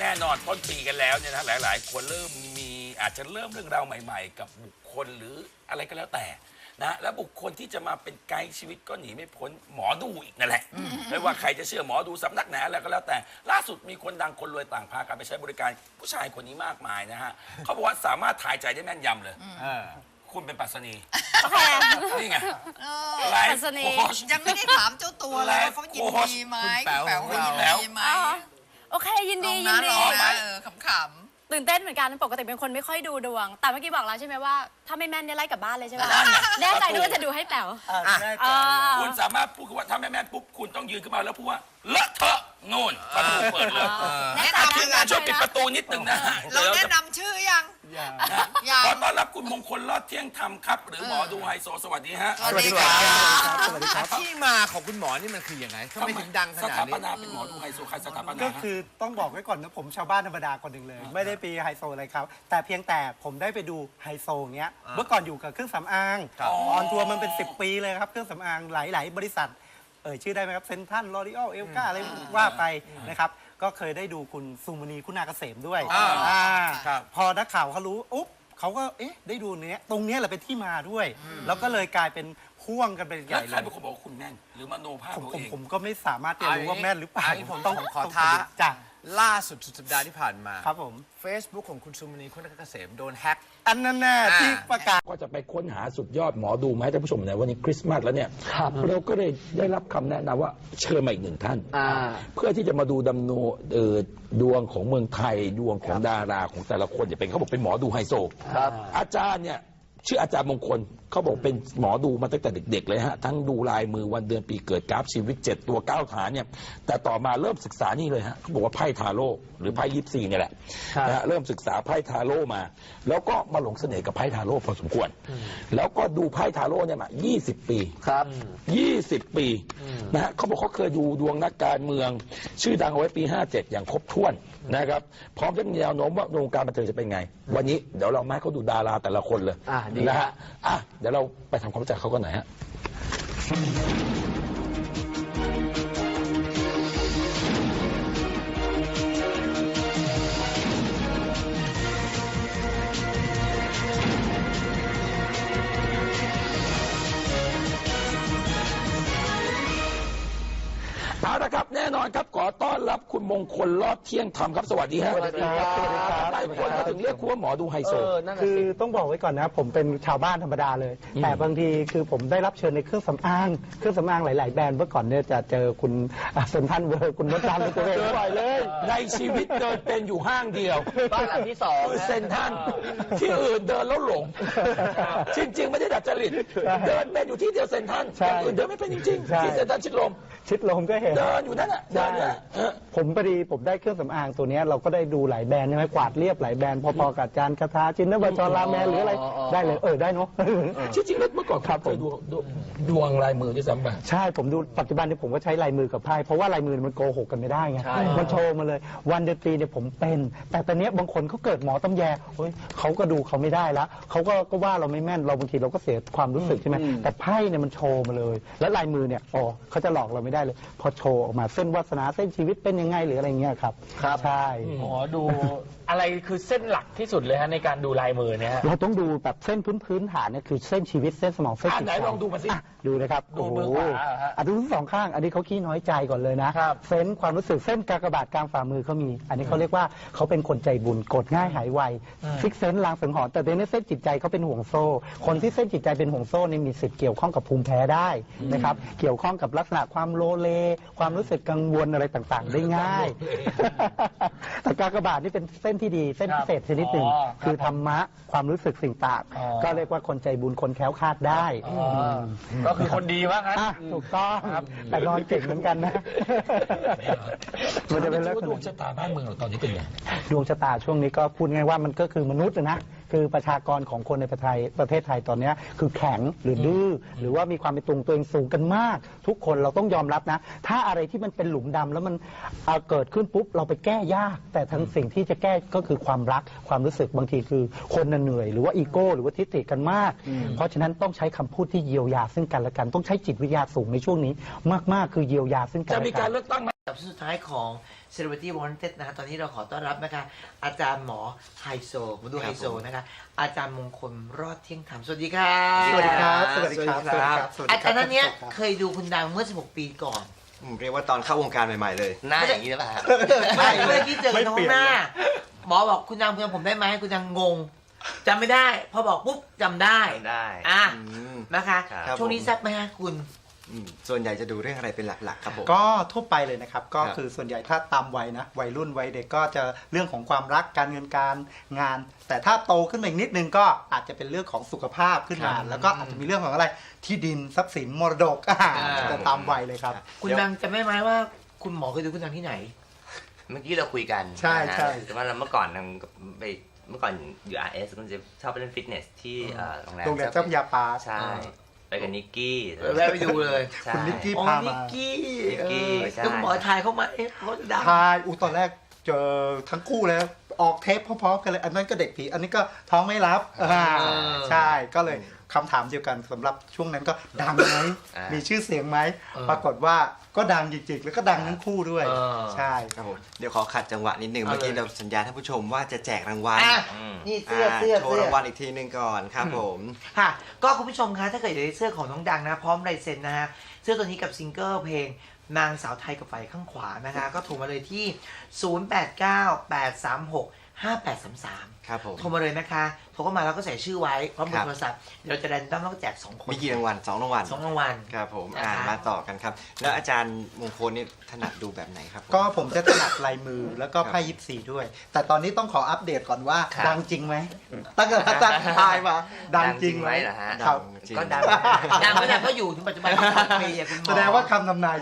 แน่นอนต้นปีกันแล้วเนี่ยนะหลาย ๆ คนเริ่มมีอาจจะเริ่มเรื่องราวใหม่ ๆ กับบุคคลหรืออะไรก็แล้วแต่นะและบุคคลที่จะมาเป็นไกด์ชีวิตก็หนีไม่พ้นหมอดูอีกนั่นแหละไม่ว่าใครจะเชื่อหมอดูสำนักไหนอะไรก็แล้วแต่ ล่าสุดมีคนดังคนรวยต่างพากันไปใช้บริการผู้ชายคนนี้มากมายนะฮะเขาบอกว่าสามารถถ่ายใจได้แม่นยำเลย เออ คุณเป็นปัสนีโอเคนี่ไงเออไลปัฟ์สนี โค้ช ยังไม่ได้ถามเจ้าตัวเลยว่าเขายินดีไหมคุณแป๋วแป๋วของเขาเรายินดีไหม อ๋อ โอเคยินลดีองยินะนลดีองนะเออขำตื่นเต้นเหมือนกันปกติเป็นคนไม่ค่อยดูดวง แต่เมื่อกี้บอกแล้วใช่ไหมว่า ถ้าไม่แม่นเนี่ยไล่กลับบ้านเลยใช่ไหมนั่นไง แน่ใจด้วยว่าจะดูให้แป๋ว อะแน่ใจอ่า คุณสามารถพูดคำว่าถ้าไม่แม่นปุ๊บคุณต้องยืนขึ้นมาแล้วพูดว่าเลอะเทอะนู่นประตูเปิดเลยๆแน่แนะใจนำทีมงานช่วยปิดประตูนิดนึงนะฮะเราเดี๋ยวแนะจะนำชื่อยัง อย่ายัง ขอต้อนรับคุณมงคลรอดเที่ยงธรรมครับ หรือหมอดูไฮโซสวัสดีฮะ สวัสดีครับ สวัสดีครับ ที่มาของคุณหมอนี่มันคือยังไงทำไมถึงดังขสนาดถาปนี้ นาเป็นหมอดูไฮโซใครสถาปนาก็ฮะ คือต้องบอกไว้ก่อนนะผมชาวบ้านธรรมดาคนหนึ่งเลย ไม่ได้ปีไฮโซอะไรครับ แต่เพียงแต่ผมได้ไปดูไฮโซเงี้ย เมื่อก่อนอยู่กับเครื่องสำอางครับ ออนทัวร์มันเป็น 10 ปีเลยครับ เครื่องสำอางหลาย ๆ บริษัท เอ่ยชื่อได้ไหมครับเซนทันลอรีออลเอลกาอะไรว่าไปนะครับ ก็เคยได้ดูคุณสุมณีคุณาเกษมด้วยอ่าอ่าครับพอนักข่าวเขารู้อุ๊บเขาก็เอ๊ะได้ดูเนี้ยตรงเนี้ยแหละเป็นที่มาด้วย แล้วก็เลยกลายเป็นพ่วงกันเป็นใหแล้วญ่ใคเลรยเป็นคนบอกว่าคุณแม่น หรือมโนภาพผมตัวผมเอง ผมก็ไม่สามารถจะรู้ว่าแม่นหรือเปล่าอันนี้ผมต้องขอต้งท้า จ้ะ ล่าสุดสุดสัปดาห์ที่ผ่านมา ครับผม Facebook ของคุณสุมณีคุณเกษมโดนแฮ็ก อันนั้นแน่อ่าที่ประกาศ ก็จะไปค้นหาสุดยอดหมอดูมาให้ท่านผู้ชมในวันนี้คริสต์มาสแล้วเนี่ยเราก็เลยได้รับคำแนะนำว่าเชิญมาอีกหนึ่งท่านเพื่อที่จะมาดูดำโนเอ่อดวงของเมืองไทยดวงของดาราของแต่ละคนจะเป็นเขาบอกเป็นหมอดูไฮโซอาจารย์เนี่ย ชื่ออาจารย์มงคลเขาบอกเป็นหมอดูมาตั้งแต่เด็ก ๆ เลยฮะ ทั้งดูลายมือวันเดือนปีเกิดกราฟชีวิต 7 ตัว 9 ฐานเนี่ย แต่ต่อมาเริ่มศึกษานี่เลยฮะเขาบอกว่าไพ่ทาโร่หรือไพ่ยิปซีเนี่ยแหละนะฮะเริ่มศึกษาไพ่ทาโร่มา แล้วก็มาหลงเสน่ห์กับไพ่ทาโร่พอสมควร แล้วก็ดูไพ่ทาโร่เนี่ยมา 20 ปีครับ 20 ปีนะฮะเขาบอกเขาเคยดูดวงนักการเมือง ชื่อดังเอาไว้ปี 57 อย่างครบถ้วน นะครับพร้อมจะมีแนวโน้มว่าวงการบันเทิงจะเป็นไง วันนี้เดี๋ยวเรามาให้เขาดูดาราแต่ละคนเลยอะดีนะฮะฮะอะเดี๋ยวเราไปทำความรู้จักเขากันหน่อยฮะ อนครับขอต้อนรับคุณมงคลรอดเที่ยงธรรมครับสวัสดีฮะสวัสดีครับสวัสดีครับ หลายคนก็ถึงเรียกคุณว่าหมอดูไฮโซ เออนั่นน่ะคือสิ ต้องบอกไว้ก่อนนะผมเป็นชาวบ้านธรรมดาเลยแต่บางทีคือผมได้รับเชิญในเครื่องสำอางเครื่องสำอางหลาย ๆ แบรนด์เมื่อก่อนเนี่ยจะเจอคุณเซนทันเวอร์คุณมดดำเป็นตัวเองบ่อยเลย ในชีวิตเดินเป็นอยู่ห้างเดียวบ้านหลังที่สองคือนะเซนทรันที่อื่นเดินแล้วหลง จริง ๆ ไม่ได้ดัดจริตเดินเป็นอยู่ที่เดียวเซนทรันใช่อย่างอื่นเดินไม่เป็นจริงใช่ ๆที่เซนทรันชิดลมชิดลมก็เห็น เดินอยู่นั่นน่ะเดินอยู่นั่นน่ะเออผมพอดีผมได้เครื่องสำอางตัวเนี้ยเราก็ได้ดูหลายแบรนด์ใช่ไหมกวาดเรียบหลายแบรนด์พอๆกับจานคาทาจินนบัชรลาแมนหรืออะไร ได้เลยเออได้เนาะที่จริงแล้วเมื่อก่อนครับเคยผมดูดูดวงลายมือด้วยซ้ำไป ใช่ผมดูปัจจุบันเนี่ยผมก็ใช้ลายมือกับไพ่เพราะว่าลายมือมันโกหกกันไม่ได้ไงใช่ มันโชว์มาเลยวันเดือนปีเนี่ยผมเป็น แต่ตอนเนี้ยบางคนเขาเกิดหมอตำแยเฮ้ยเขาก็ดูเขาไม่ได้แล้วเขาก็ก็ว่าเราไม่แม่นเราบางทีเราก็เสียความรู้สึกใช่ไหมแต่ไพ่เนี่ยมันโชว์มาเลย แล้วลายมือเนี่ยอ๋อเขาจะหลอกเราไม่ได้เลย พอโชว์ออกมาเส้นวาสนาเส้นชีวิตเป็นยังไงหรืออะไรเงี้ยครับครับ ใช่ หมอดูอะไรคือเส้นหลักที่สุดเลยฮะในการดูลายมือเนี่ยฮะ เราต้องดูแบบเส้นพื้นพื้นฐานเนี่ยคือเส้นชีวิตเส้นสมองเส้นอะจิตไหนใจลองดูมาสิอะดูนะครับดูมือโโหขวาเหรอฮะอะดูทั้งสองข้าง อันนี้เขาขี้น้อยใจก่อนเลยนะครับ เส้นความรู้สึกเส้นกากบาทกลางฝ่ามือเขามี อันนี้เขาเรียกว่าเขาเป็นคนใจบุญกดง่ายหายไวฟิกเซนลางสังหรณ์แต่ในเส้นจิตใจเขาเป็นห่วงโซ่ คนที่เส้นจิตใจเป็นห่วงโซ่นี่มีสิทธิ์เกี่ยวข้องกับภูมิแพ้ได้นะครับเกี่ยวข้องกับลักษณะความโลเล ความรู้สึกกังวลอะไรต่างๆ ได้ง่าย แต่กากบาทนี่เป็นเส้นที่ดี เส้นพิเศษชนิดหนึ่งอ๋อครับ คือธรรมะความรู้สึกสิ่งต่างอ๋อก็เรียกว่าคนใจบุญคนแคล้วคลาดได้อ๋อก็คือคนดีว่างั้น อะถูกต้องแต่นอนเก่งเหมือนกันนะ มันจะเป็นลักษดวงณะชะตาบ้านเมืองเราตอนนี้เป็นไง ดวงชะตาช่วงนี้ก็พูดง่ายว่ามันก็คือมนุษย์นะ คือประชากรของคนในประเทศไทยประเทศไทยตอนเนี้ยคือแข็งหรือดื้อหรือว่ามีความเป็นตัวของตัวเองสูงกันมาก ทุกคนเราต้องยอมรับนะ ถ้าอะไรที่มันเป็นหลุมดำแล้วมันเอ่อเกิดขึ้นปุ๊บเราไปแก้ยาก แต่ทั้งสิ่งที่จะแก้ก็คือความรักความรู้สึกบางทีคือคนน่ะเหนื่อย หรือว่าอีโก้ หรือว่าทิฏฐิกันมาก เพราะฉะนั้นต้องใช้คำพูดที่เยียวยาซึ่งกันและกัน ต้องใช้จิตวิทยาสูงในช่วงนี้ มากๆคือเยียวยาซึ่งกันจะและมีกัการนเลือกตั้งไหม กับช่วงสุดท้ายของ Celebrity Wanted นะฮะตอนนี้เราขอต้อนรับนะคะ อาจารย์หมอไฮโซมาดูไฮโซนะคะ อาจารย์มงคลรอดเที่ยงธรรมสวัสดีค่ะสวัสดีครับ สวัสดีครับ สวัสดีครับ สวัสดีอาครัจารย์ท่านเนี้ยครับเคยดูคุณดังเมื่อ 16 ปีก่อนอืมเรียกว่าตอนเข้าวงการใหม่ๆเลย หน้าอย่างนี้หรือเปล่าฮะ ไม่เมื่อกี้เจอกันท้อไม่เปลี่งยนหน้า หมอบอกคุณดังคุณจำผมได้ไหมคุณดังงงจำไม่ได้ พอบอกปุ๊บจำได้ ได้ อะอืม นะคะ ครับ ช่วงนี้ผมแซ่บไหมฮะคุณ อืมส่วนใหญ่จะดูเรื่องอะไรเป็นหลักๆครับผม ก็ทั่วไปเลยนะครับ ก็ครับคือส่วนใหญ่ถ้าตามวัยนะวัยรุ่นวัยเด็กก็จะเรื่องของความรักการเงินการงาน แต่ถ้าโตขึ้นมาอีกนิดนึงก็อาจจะเป็นเรื่องของสุขภาพขึ้นมาแล้วก็อาจจะมีเรื่องของอะไรที่ดินทรัพย์สินมรดกอ่าอ่า จะตามวัยเลยครับ คุณดังจำได้ไหมว่าคุณหมอเคยดูคุณดังที่ไหน เมื่อกี้เราคุยกันใช่นะฮะใช่ แต่ว่าเราเมื่อก่อนนางไปเมื่อก่อนอยู่ RS ก็จะชอบไปเล่นฟิตเนสที่เอ่อโรงแรมโรงเรียนเจ้าพระยาปาใช่ไป กับนิกกี้แวะไปดูเลยใช่คุณนิกกี้ อ๋อพานิมากกี้นิกกี้เออใช่ ต้องหมอทายเข้ามาเอ๊ะเขาจะดัง ทายอูตอนแรกเจอทั้งคู่แล้ว ออกเทปพร้อมๆกันเลย อันนั้นก็เด็กผี อันนี้ก็ท้องไม่รับอ่าใช่ก็เลยคำถามเดียวกันสำหรับช่วงนั้นก็ดังไหม อ่ามีมีชื่อเสียงไหม เออ ปรากฏว่า ก็ดังจริงๆแล้วก็ดังทั้งคู่ด้วยเออ ใช่ครับผมเดี๋ยวขอขัดจังหวะนิดนึงเอาเลยเมื่อกี้เราสัญญาท่านผู้ชมว่าจะแจกรางวัลอะอืม นี่เสื้อเสื้อโชว์เสื้อ รางวัลอีกทีหนึงก่อนครับผม ค่ะก็คุณผู้ชมคะถ้าเกิดอยากได้เสื้อของน้องดังนะพร้อมลายเซ็นนะฮะเสื้อตัวนี้กับซิงเกิลเพลงนางสาวไทยกับไฟข้างขวานะคะ ก็โทรมาเลยที่ 0898365833ครับผมโทรมาเลยนะคะ โทรเข้ามาแล้วก็ใส่ชื่อไว้พร้อมเบอครัร์บโทรศัพท์เดี๋ยวเราจะแรนดอมแล้วก็แจกสองคนมีกี่รางวัลสองรางวัลสองรางวัลครับผมนะคะอ่ามาต่อกันครับ แล้วอาจารย์มงคลนี่ถนัดดูแบบไหนครับผมก็ผมจะถนัดลายมือแล้วก็ไพ่ยิปซีด้วย แต่ตอนนี้ต้องขออัปเดตก่อนว่าครับดังจริงไหมตั้งแต่อาจารย์ทายมาดังจริงไหมเหรอฮะครับจริงก็ดังดังไม่ดังก็อยู่ถึงปัจจุบันสองปีอะคุณหมอแสดงว่าคำทำนาย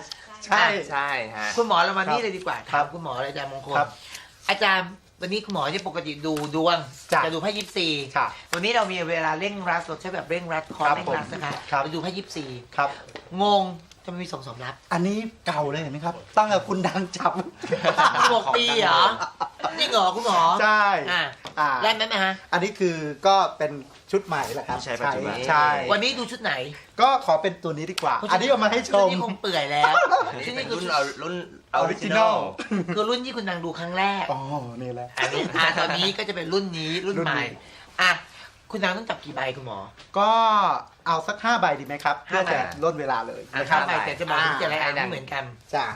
ใช่ใช่ฮะคุณหมอเรามานี่ครับเลยดีกว่าครัถามบคุณหมอเลยอาจารย์มงคลครับอาจารย์ วันนี้คุณหมอที่ปกติดูดวงจ้ะจะดูไพ่ยิปซีครับวันนี้เรามีเวลาเร่งรัดเราใช้แบบเร่งรัดคอร์สครับเร่งรัดนะคะครับ เราดูไพ่ยิปซีครับ งงจะไม่มีสมสมรับอันนี้เก่าเลยเห็นไหมครับ ตั้งแต่คุณดังจับ หกปีเหรอจริงเหรอคุณหมอใช่อ่าอ่าแล่นไหมไหมฮะ อันนี้คือก็เป็นชุดใหม่แหละครับใช่ปัจจุบัน ใช่วันนี้ดูชุดไหนก็ขอเป็นตัวนี้ดีกว่า อันนี้เอามาให้ชชุดม นี้คงเปื่อยแล้วชุดเป็นี้นคือรุ่นเอารุ่น ออริจินอ Original ลคือรุ่นที่คุณนางดูครั้งแรกอ๋อนี่แหละอันนี้อ่าตอนนี้ก็จะเป็นรุ่นนี้รุ่นรุ่นใหม่นี้อะคุณนางต้องจับกี่ใบคุณหมอ ก็เอาสักห้าใบดีไหมครับเพื่อห้าใบจะลดเวลาเลยอะนะคข้ารับใบแต่จะบอกถึงแต่ละอันไม่เหมือนกันจ้า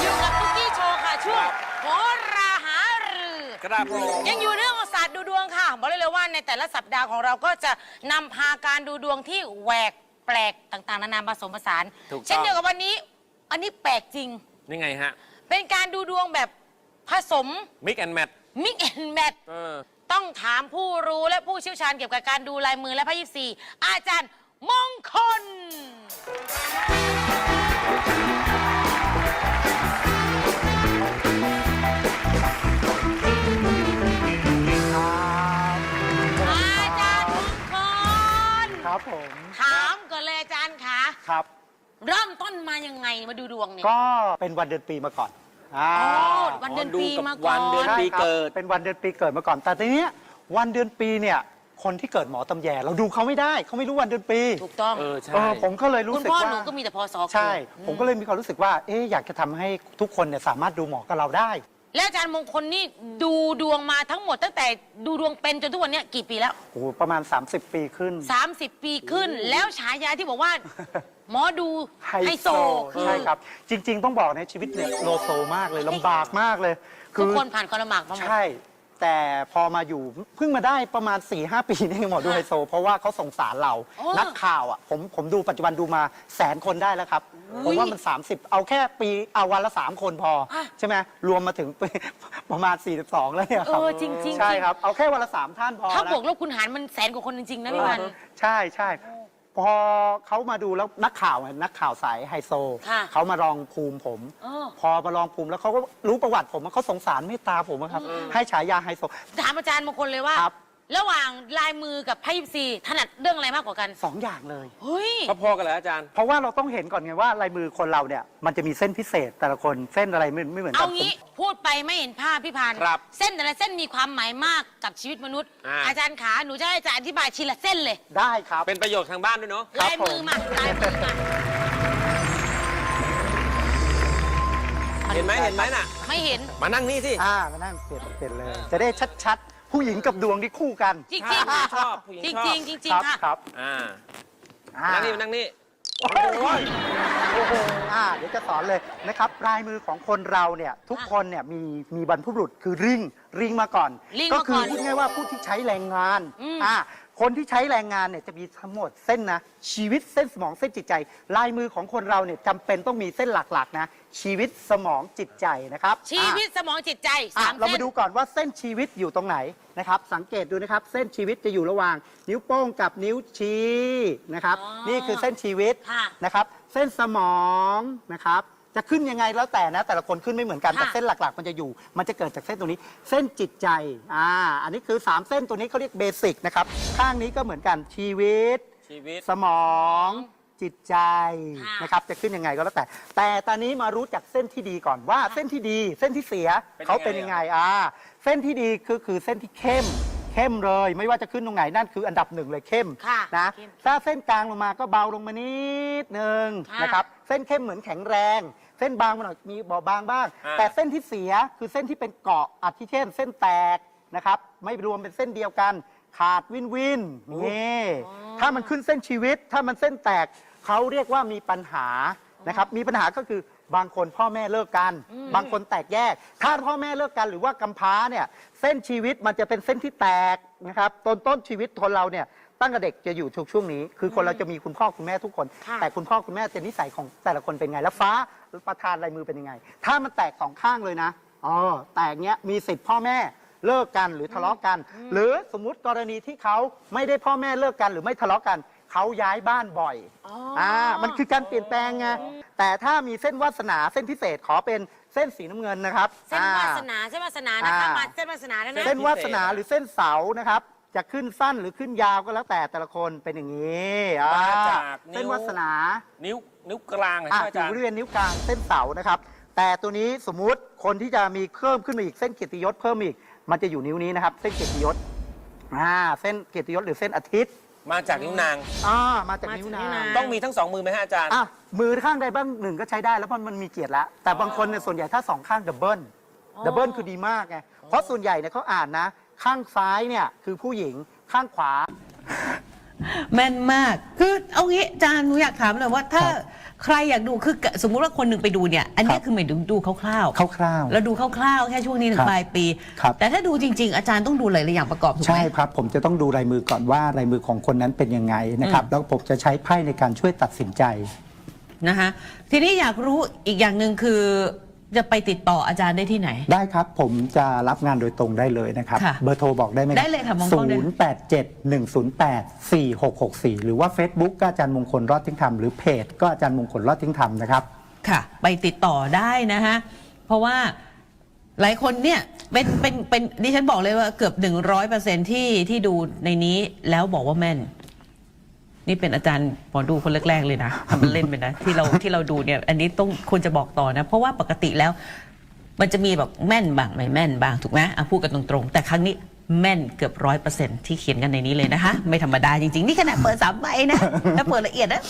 อยู่กับตุ๊กกี้โชว์ค่ะช่วงโหราหารือครับผมยังอยู่เรื่อง บอกเลยเลยว่าในแต่ละสัปดาห์ของเราก็จะนำพาการดูดวงที่แหวกแปลกต่างๆ นานาผสมผสาน ถูกต้อง เช่นเดียวกับวันนี้ อันนี้แปลกจริงนี่ไงฮะ เป็นการดูดวงแบบผสมมิกแอนแมทมิกแอนแมทเออต้องถามผู้รู้และผู้เชี่ยวชาญเกี่ยวกับการดูลายมือและพระยิปซีอาจารย์มงคล มต้นมายังไงมาดูดวงเนี่ยก็เป็นวันเดือนปีมาก่อนอ่าอ๋อวันเดือนปีมาก่อนวันเดือน ใช่ปีครับเกิด เป็นวันเดือนปีเกิดมาก่อน แต่ทีเนี้ยวันเดือนปีเนี่ยคนที่เกิดหมอตำแยเราดูเขาไม่ได้เขาไม่รู้วันเดือนปีถูกต้องเออใช่ เออผมก็เลยรู้คุณสึกพ่อว่า หนูก็มีแต่พศใช่เกิดผมก็เลยมีความรู้สึกว่า เอ๊ะอยากจะทำให้ทุกคนเนี่ยสามารถดูหมอกับเราได้ แล้วอาจารย์มงคลนี่ดูดวงมาทั้งหมดตั้งแต่ดูดวงเป็นจนทุกวันเนี้ยกี่ปีแล้ว โอ้โหประมาณ 30 ปีขึ้น 30 ปีขึ้นแล้วฉายาที่บอกว่า หมอดูไฮโซคือใช่ครับ จริง ๆ ต้องบอกนะชีวิตเนี่ยโลโซมากเลยลำบากมากเลย ทุกคนผ่านความลำบากมาหมด ใช่ แต่พอมาอยู่เพิ่งมาได้ประมาณ4ีหปีนี่เองหมอดูไฮโซ เพราะว่าเขาสงสารเรา โอ้นักข่าวอะผมผมดูปัจจุบันดูมาแสนคนได้แล้วครับอุ้ผมยว่ามัน 30 เอาแค่ปีเอาวันละ 3 คนพอ อะใช่ไหมรวมมาถึงปีประมาณ 42 แล้วเนี่ยคเอรับอจริงๆจริง ใช่ครับเอาแค่วันละ3ท่านพอถ้านะ บวกลบคูณหารมันแสนกว่าคนจริงๆนะพี่วัน ใช่ใช่ พอเขามาดูแล้วนักข่าวไงนักข่าวสายไฮโซค่ะเขามาลองภูมิผมเออพอมาลองภูมิแล้วเขาก็รู้ประวัติผมว่าเขาสงสารเมตตาผมอะครับ ให้ฉายาไฮโซ ถามอาจารย์มงคลเลยว่า ครับ ระหว่างลายมือกับไพ่ยิปซีถนัดเรื่องอะไรมากกว่ากันสองอย่างเลย เฮ้ย พอๆกันเหรออาจารย์ เพราะว่าเราต้องเห็นก่อนไงว่าลายมือคนเราเนี่ยมันจะมีเส้นพิเศษแต่ละคนเส้นอะไรไม่ไม่เหมือนกัเอานงี้พูดไปไม่เห็นภาพพี่พันธ์ครับเส้นแต่ละเส้นมีความหมายมากกับชีวิตมนุษย์ อ่า อาจารย์ขาหนูจะให้อาจารย์อธิบายทีละเส้นเลยได้ครับ เป็นประโยชน์ทางบ้านด้วยเนาะลายมือมาลายมือมาเห็นไหมเห็นไหมน่ะ ไม่เห็นมานั่งนี่สิ อ่ามานั่งเปลี่ยนเปลี่ยนเลย จะได้ชัดๆ ผู้หญิงกับดวงที่คู่กันจริงจริงผู้หญิงชอบผู้หญิงจริงชอบจริงจริงจริงครับค่ะ ครับอ่าอ่านั่งนี่มานั่งนี่โอ้โหโอ้โหอ่าเดี๋ยวจะสอนเลยนะครับลายมือของคนเราเนี่ยทุกคนเนี่ยมีมีบรรพบุรุษคือริงริงมาก่อนลิงก็มาคืก่ออนพูดง่ายๆว่าผู้ที่ใช้แรงงานอืม อ่า คนที่ใช้แรงงานเนี่ยจะมีทั้งหมดเส้นนะ ชีวิตเส้นสมองเส้นจิตใจ ลายมือของคนเราเนี่ยจำเป็นต้องมีเส้นหลักๆนะชีวิตสมองจิตใจนะครับชีวิตสมองจิตใจอะสามเราเส้มานดูก่อนว่าเส้นชีวิตอยู่ตรงไหนนะครับ สังเกตดูนะครับ เส้นชีวิตจะอยู่ระหว่าง นิ้วโป้งกับนิ้วชี้นะครับ นี่คือเส้นชีวิต ค่ะ นะครับเส้นสมองนะครับ จะขึ้นยังไงแล้วแต่นะ แต่ละคนขึ้นไม่เหมือนกันค่ะแต่เส้นหลัก ๆ มันจะอยู่ มันจะเกิดจากเส้นตรงนี้ เส้นจิตใจอ่าอันนี้คือ 3 เส้นตัวนี้เขาเรียกเบสิกนะครับข้างนี้ก็เหมือนกันชีวิต ชีวิต สมองจิตใจค่ะ นะครับจะขึ้นยังไงก็แล้วแต่ แต่ตอนนี้มารู้จักเส้นที่ดีก่อนว่าเส้นที่ดีเส้นที่เสียเป็นยังไง เขาเป็นยังไงอ่าเส้นที่ดีคือคือเส้นที่เข้ม เข้มเลย ไม่ว่าจะขึ้นตรงไหนนั่นคืออันดับหนึ่งเลยเข้มค่ะนะเข้มถ้าเส้นกลางลงมาก็เบาลงมานิดนึงค่ะนะครับเส้นเข้มเหมือนแข็งแรง เส้นบางมาหน่อยมีเบาบางบ้าง อ่า แต่เส้นที่เสียคือเส้นที่เป็นเกาะอาทิเช่น เส้นแตกนะครับ ไม่รวมเป็นเส้นเดียวกัน ขาดวินวินนี่ถ้ามันขึ้นเส้นชีวิต ถ้ามันเส้นแตกเขาเรียกว่ามีปัญหานะครับ มีปัญหาก็คือบางคนพ่อแม่เลิกกัน บางคนแตกแยก ถ้าพ่อแม่เลิกกันหรือว่ากำพร้าเนี่ยเส้นชีวิตมันจะเป็นเส้นที่แตกนะครับต้นต้นชีวิตคนเราเนี่ยตั้งแต่เด็กจะอยู่ช่วงช่วงนี้ คือคนเราจะมีคุณพ่อคุณแม่ทุกคน ค่ะ แต่คุณพ่อคุณแม่จะนิสัยของแต่ละคนเป็นไงแล้วฟ้า ประธานลายมือเป็นยังไง ถ้ามันแตกสองข้างเลยนะอ๋อแตกเนี้ยมีสิทธิ์พ่อแม่เลิกกันหรือทะเลาะกัน หรือสมมุติกรณีที่เขาไม่ได้พ่อแม่เลิกกัน หรือไม่ทะเลาะกันเขาย้ายบ้านบ่อยอ่ามันคือการเปลี่ยนแปลงไงแต่ถ้ามีเส้นวาสนาเส้นพิเศษขอเป็นเส้นสีน้ำเงินนะครับ เส้นวาสอ่นาเส้นวาสนานะคะอ่ามมาเส้นวาสนาแล้วนะเส้นวาสนาหรือเส้นเสานะครับ จะขึ้นสั้นหรือขึ้นยาวก็แล้วแต่แต่ละคนเป็นอย่างนี้อ่ามาจากนิ้ว เส้นวาสนานิ้วนิ้วกลางเหรออะใช่ไหมอาจารย์อยู่บริเวณนิ้วกลางเส้นเสานะครับ แต่ตัวนี้สมมุติคนที่จะมีเพิ่มขึ้นมาอีกเส้นเกียรติยศเพิ่มอีก มันจะอยู่นิ้วนี้นะครับ เส้นเกียรติยศอ่าเส้นเกียรติยศหรือเส้นอาทิตย์มาจากนิ้วนาง อ่ามาจากมาจากนิ้วนิ้วนานาง ง ต้องมีทั้งสองมือไหมฮะอาจารย์ อะมือข้างใดบ้างหนึ่งก็ใช้ได้แล้วเพราะมันมีเกียรติแล้ว แต่บางคนเนี่ยส่วนใหญ่ถ้าสองข้างดับเบิลดับเบิลคือดีมากไงเพราะส่วนใหญ่เนี่ยเขาอ่านนะ ข้างซ้ายเนี่ยคือผู้หญิงข้างขวา แม่นมาก คือเอางี้อาจารย์หนูอยากถามเลยว่าถ้าใครอยากดูคือสมมุติว่าคนหนึ่งไปดูเนี่ย อันนี้ครับ คือหมายถึงดูคร่าวคร่าวๆแล้วดูคร่าวๆ แค่ช่วงนี้ถึครังบปลายปี ครับ แต่ถ้าดูจริง ๆ อาจารย์ต้องดูหลายๆอย่างประกอบถูกไหม ใช่ครับ ผมจะต้องดูลายมือก่อนว่าลายมือของคนนั้นเป็นยังไงนะครับอืมแล้วผมจะใช้ไพ่ในการช่วยตัดสินใจ นะคะทีนี้อยากรู้อีกอย่างหนึ่งคือ จะไปติดต่ออาจารย์ได้ที่ไหน ได้ครับผมจะรับงานโดยตรงได้เลยนะครับ ค่ะเบอร์โทรบอกได้ไหมได้เลยค่ะมองกล้องได้ศูนย์แปดเจ็ดหนึ่งศูนย์แปดสี่หกหกสี่หรือว่า Facebook ก็อาจารย์มงคลรอดทิ้งธรรมหรือเพจก็อาจารย์มงคลรอดทิ้งธรรมนะครับ ค่ะ ไปติดต่อได้นะฮะ เพราะว่าหลายคนเนี่ยเป็นเป็นเป็นดิฉันบอกเลยว่าเกือบ 100%ที่ที่ดูในนี้แล้วบอกว่าแม่น นี่เป็นอาจารย์หมอดูคนแรกๆเลยนะทำเป็นเล่นไปนะที่เราที่เราดูเนี่ย อันนี้ต้องควรจะบอกต่อนะ เพราะว่าปกติแล้ว มันจะมีแบบแม่นบ้างไม่แม่นบ้างถูกไหมอะพูดกันตรงๆ แต่ครั้งนี้แม่นเกือบร้อยเปอร์เซ็นที่เขียนกันในนี้เลยนะคะ ไม่ธรรมดาจริง ๆ นี่ขนาดเปิดสามใบนะถ้าเปิดละเอียดนะ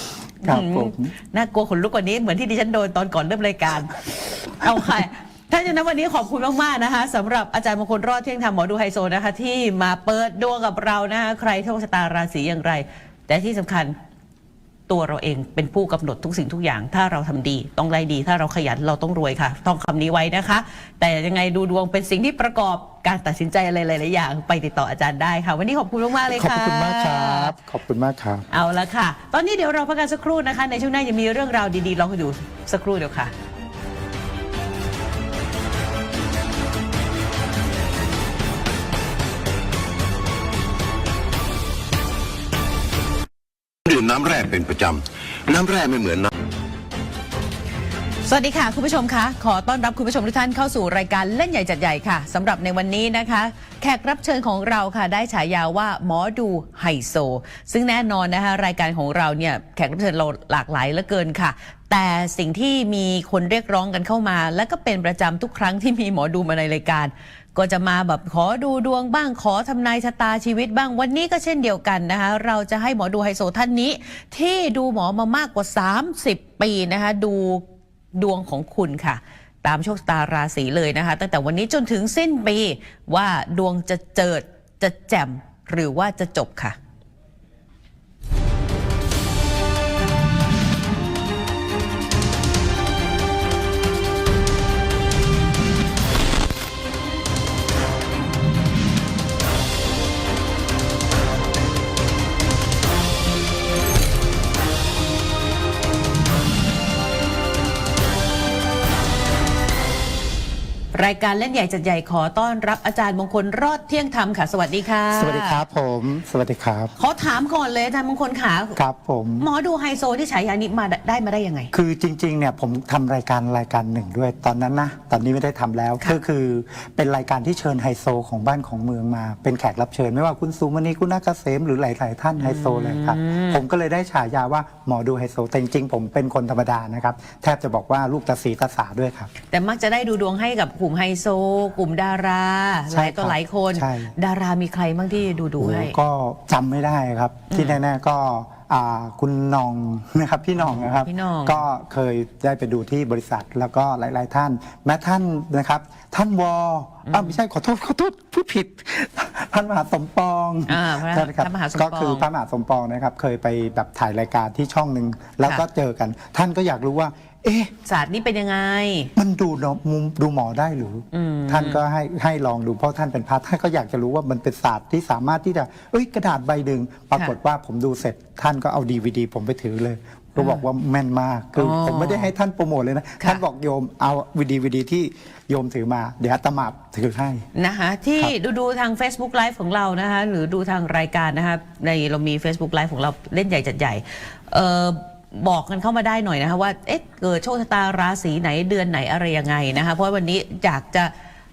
ครับผมอืมน่ากลัวขนลุกกว่านี้เหมือนที่ดิฉันโดนตอนก่อนเริ่มรายการ เอาค่ะถ้าฉะนั้นวันนี้ขอบคุณมากๆนะคะสำหรับอาจารย์มงคลรอดเที่ยงธรรมหมอดูไฮโซนะคะ ที่มาเปิดดวงกับเรานะคะใครโชคชะตาราศีอย่างไร แต่ที่สำคัญตัวเราเองเป็นผู้กำหนดทุกสิ่งทุกอย่าง ถ้าเราทำดีต้องได้ดี ถ้าเราขยันเราต้องรวยค่ะท่องคำนี้ไว้นะคะ แต่ยังไงดูดวงเป็นสิ่งที่ประกอบการตัดสินใจอะไรหลายๆอย่าง ไปติดต่ออาจารย์ได้ค่ะ วันนี้ขอบคุณมากๆเลยขอบค่ะคุณมากครับ ขอบคุณมากครับ เอาละค่ะ ตอนนี้เดี๋ยวเราพักกันสักครู่นะคะ ในช่วงหน้ายังมีเรื่องราวดีๆลองอยู่สักครู่เดียวค่ะ น้ำแร่เป็นประจำ น้ำแร่ไม่เหมือนน้ำ สวัสดีค่ะ คุณผู้ชมคะขอต้อนรับคุณผู้ชมทุกท่านเข้าสู่รายการเล่นใหญ่จัดใหญ่ค่ะสำหรับในวันนี้นะคะ แขกรับเชิญของเราค่ะ ได้ฉายาว่าหมอดูไฮโซ ซึ่งแน่นอนนะคะรายการของเราเนี่ยแขกรับเชิญเราหลากหลายเหลือเกินค่ะ แต่สิ่งที่มีคนเรียกร้องกันเข้ามา และก็เป็นประจำทุกครั้งที่มีหมอดูมาในรายการ ก็จะมาแบบขอดูดวงบ้างขอทำนายชะตาชีวิตบ้างวันนี้ก็เช่นเดียวกันนะคะ เราจะให้หมอดูไฮโซท่านนี้ ที่ดูหมอมามากกว่า 30 ปีนะคะ ดูดวงของคุณค่ะ ตามโชคชะตาราศีเลยนะคะ ตั้งแต่วันนี้จนถึงสิ้นปีว่าดวงจะเจิดจะแจ่มหรือว่าจะจบค่ะ รายการเล่นใหญ่จัดใหญ่ขอต้อนรับอาจารย์มงคลรอดเที่ยงธรรมค่ะ สวัสดีค่ะสวัสดีครับผม สวัสดีครับ ขอถามก่อนเลยอาจารย์มงคลขาครับผมหมอดูไฮโซที่ฉายานี้มาได้มาได้ยังไง คือจริงๆเนี่ยผมทำรายการรายการหนึ่งด้วยตอนนั้นนะตอนนี้ไม่ได้ทำแล้วค่ะก็คือเป็นรายการที่เชิญไฮโซของบ้านของเมืองมา เป็นแขกรับเชิญ ไม่ว่าคุณสุมณีคุณนักเกษมหรือหลายๆท่านไฮโซเลยครับผมก็เลยได้ฉายาว่าหมอดูไฮโซแต่จริงๆผมเป็นคนธรรมดานะครับแทบจะบอกว่าลูกตาสีตาสาด้วยครับแต่มักจะได้ดูดวงให้กับกลุ่มไฮโซ กลุ่มดาราใช่หลายต่อครับหลายคน ใช่ ดารามีใครบ้างที่ดูดูให้โอ้ก็จำไม่ได้ครับ ที่แน่ๆก็อ่าคุณหนองนะครับพี่หนองนะครับพี่หน่องก็เคยได้ไปดูที่บริษัทแล้วก็หลาย ๆ ท่าน แม้ท่านนะครับ ท่านวออ้าวไม่ใช่ขอโทษขอโทษพูดผิด ท่านมหาสมปองอ่าพระใช่ครับท่านมหาสมปอง ก็คือพระมหาสมปองนะครับ เคยไปแบบถ่ายรายการที่ช่องหนึ่งแล้วก็ค่ะเจอกัน ท่านก็อยากรู้ว่า เอ๊ะ ศาสตร์นี้เป็นยังไง มันดูเนอะมุมดูหมอได้หรืออมท่านก็ให้ให้ลองดูเพราะท่านเป็นพระท่านก็อยากจะรู้ว่ามันเป็นศาสตร์ที่สามารถที่จะเอ้ยกระดาษใบหนึ่งปรากฏว่าผมดูเสร็จ ท่านก็เอาดีวดีผมไปถือเลยก็บอกว่าแม่นมากคือออผมไม่ได้ให้ท่านโปรโมทเลยนะค่ะ ท่านบอกโยมเอาวีดีวีดีที่โยมถือมา เดี๋ยวอาตมาถือให้ นะคะที่ครับดูดูทาง Facebook Live ของเรานะคะหรือดูทางรายการนะคะในเรามี Facebook Live ของเราเล่นใหญ่จัดใหญ่เออ บอกกันเข้ามาได้หน่อยนะคะว่าเอ๊ะเกิดโชคชะตาราศีไหนเดือนไหนอะไรยังไงนะคะ เพราะวันนี้อยากจะ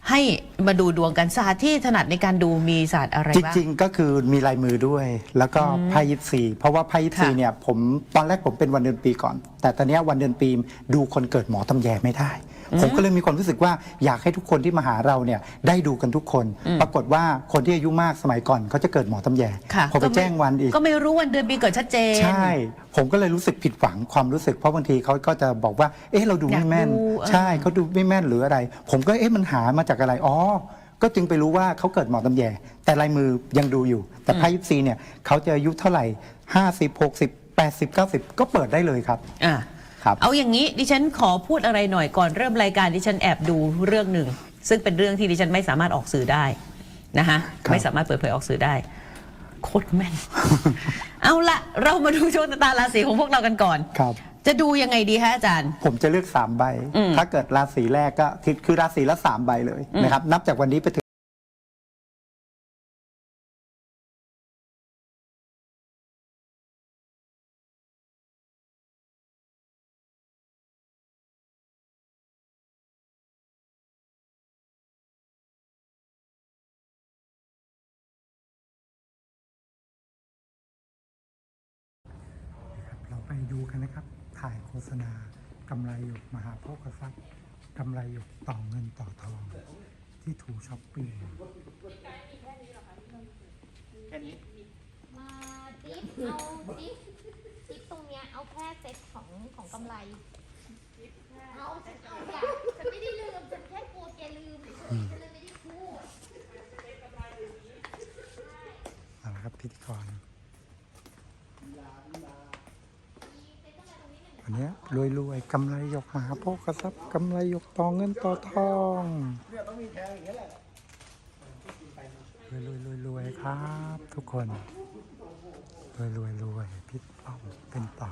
ให้มาดูดวงกันศาสตร์ที่ถนัดในการดูมีศาสตร์อะไรจบ้าง ริงๆ ก็คือมีลายมือด้วย แล้วก็ไพ่ยิปซีเพราะว่าไพ่ยิปซีค่ะ เนี่ยผมตอนแรกผมเป็นวันเดือนปีก่อน แต่ตอนเนี้ยวันเดือนปีดูคนเกิดหมอตำแยไม่ได้ ผมก็เลยมีความรู้สึกว่าอยากให้ทุกคนที่มาหาเราเนี่ยได้ดูกันทุกคน ปรากฏว่าคนที่อายุมากสมัยก่อนเขาจะเกิดหมอตำแยค่ะพอไปก็ม่แจ้งวันอีก ก็ไม่รู้วันเดือนปีเกิดชัดเจน ใช่ ผมก็เลยรู้สึกผิดหวังความรู้สึกเพราะบางทีเขาก็จะบอกว่า เอ๊ะเราดูไม่แม่น อยากดูเออ ใช่เขาดูไม่แม่นหรืออะไร ผมก็เอ๊ะมันหามาจากอะไรอ๋อก็จึงไปรู้ว่าเขาเกิดหมอตำแยแต่ลายมือยังดูอยู่ แต่ไพ่ยิปซีเนี่ยเขาจะอายุเท่าไหร่ 50 60 80 90 ก็เปิดได้เลยครับ อะ ครับ เอาอย่างนี้ดิฉันขอพูดอะไรหน่อยก่อนเริ่มรายการดิฉันแอบดูเรื่องหนึ่ง ซึ่งเป็นเรื่องที่ดิฉันไม่สามารถออกสื่อได้นะคะครับ ไม่สามารถเปิดเผยออกสื่อได้โคตรแม่น เอาละเรามาดูโชคชะตาราศีของพวกเรากันก่อน ครับ จะดูยังไงดีคะอาจารย์ ผมจะเลือก 3 ใบ อืมถ้าเกิดราศีแรกก็คือคือราศีละ3ใบเลยอืมนะครับ นับจากวันนี้ไปถึง ษณากำไรหยกมหาโภคทรัพย์กำไรหยกต่อเงินต่อทอง ที่ถูช้อปปิ้งมาดิฟเอาดิฟดิฟตรงเนี้ยเอาแค่เซ็ตของของกำไรเอาฉันเอาอย่าฉันไม่ได้ลืมฉันแค่กลัวแกลืมเฉยๆฉันเลยไม่ได้พูดเอาละครับพิธีกร นี้รวยๆกำไรหยกมหาโพกทรัพย์กำไรหยกตองเงินต่อทองรวยๆรวยๆรวยครับ ทุกคนรวยๆรวยพิษเป่าเป็นต่อ